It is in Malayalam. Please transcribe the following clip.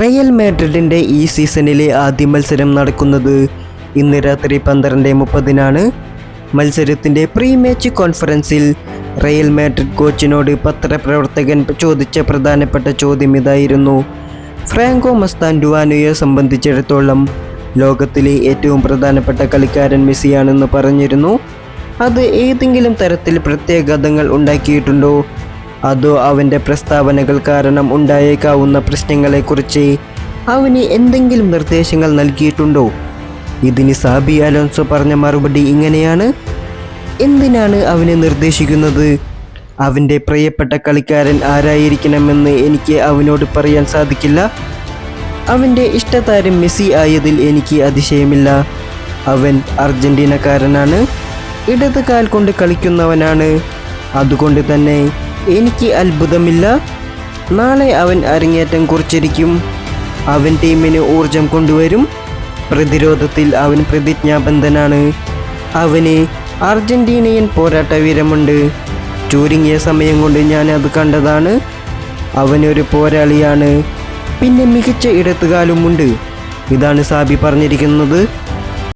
റയൽ മാഡ്രിഡിന്റെ ഈ സീസണിലെ ആദ്യ മത്സരം നടക്കുന്നത് ഇന്ന് രാത്രി പന്ത്രണ്ട് മുപ്പതിനാണ്. മത്സരത്തിന്റെ പ്രീ മാച്ച് കോൺഫറൻസിൽ റയൽ മാഡ്രിഡ് കോച്ചിനോട് പത്രപ്രവർത്തകൻ ചോദിച്ച പ്രധാനപ്പെട്ട ചോദ്യം ഇതായിരുന്നു. ഫ്രാങ്കോ മസ്താൻഡുവാനോയെ സംബന്ധിച്ചിടത്തോളം ലോകത്തിലെ ഏറ്റവും പ്രധാനപ്പെട്ട കളിക്കാരൻ മെസ്സിയാണെന്ന് പറഞ്ഞിരുന്നു. അത് ഏതെങ്കിലും തരത്തിൽ പ്രത്യാഘാതങ്ങൾ ഉണ്ടാക്കിയിട്ടുണ്ടോ? അതോ അവന്റെ പ്രസ്താവനകൾ കാരണം ഉണ്ടായേക്കാവുന്ന പ്രശ്നങ്ങളെക്കുറിച്ച് അവന് എന്തെങ്കിലും നിർദ്ദേശങ്ങൾ നൽകിയിട്ടുണ്ടോ? ഇതിന് സാബി അലോൻസോ പറഞ്ഞ മറുപടി ഇങ്ങനെയാണ്. എന്തിനാണ് അവനെ നിർദ്ദേശിക്കുന്നത്? അവന്റെ പ്രിയപ്പെട്ട കളിക്കാരൻ ആരായിരിക്കണമെന്ന് എനിക്ക് അവനോട് പറയാൻ സാധിക്കില്ല. അവന്റെ ഇഷ്ടതാരം മെസ്സി ആയതിൽ എനിക്ക് അതിശയമില്ല. അവൻ അർജന്റീനക്കാരനാണ് ഇടത് കാൽ കൊണ്ട് കളിക്കുന്നവനാണ്. അതുകൊണ്ട് തന്നെ എനിക്ക് അത്ഭുതമില്ല. നാളെ അവൻ അരങ്ങേറ്റം കുറിച്ചിരിക്കും. അവൻ ടീമിന് ഊർജം കൊണ്ടുവരും. പ്രതിരോധത്തിൽ അവൻ പ്രതിജ്ഞാബന്ധനാണ് അവന് അർജന്റീനിയൻ പോരാട്ട വീരമുണ്ട്. ചുരുങ്ങിയ സമയം കൊണ്ട് ഞാൻ അത് കണ്ടതാണ്. അവനൊരു പോരാളിയാണ്. പിന്നെ മികച്ച ഇടത്തുകാലുമുണ്ട്. ഇതാണ് സാബി പറഞ്ഞിരിക്കുന്നത്.